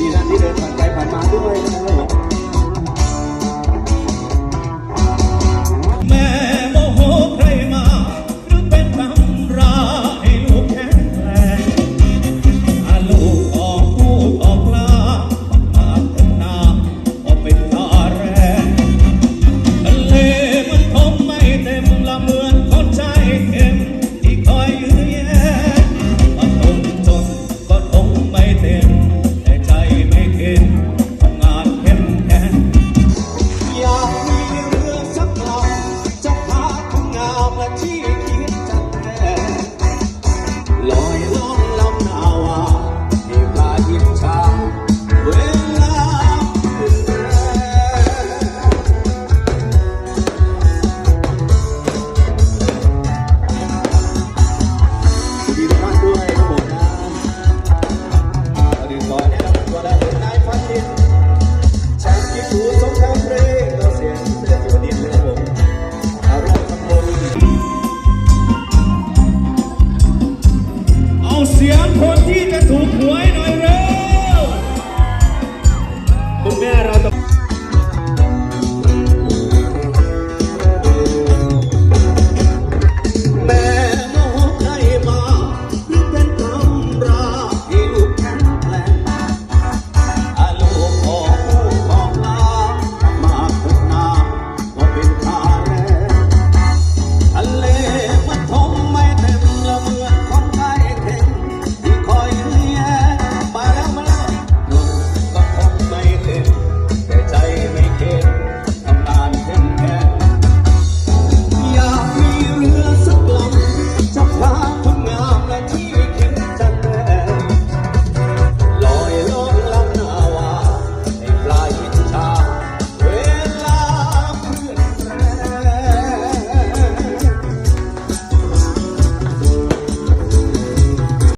ที่นั้นที่เดินผ่านไปผ่านมาด้วยนะครับ เสียงคนที่จะถูกหวย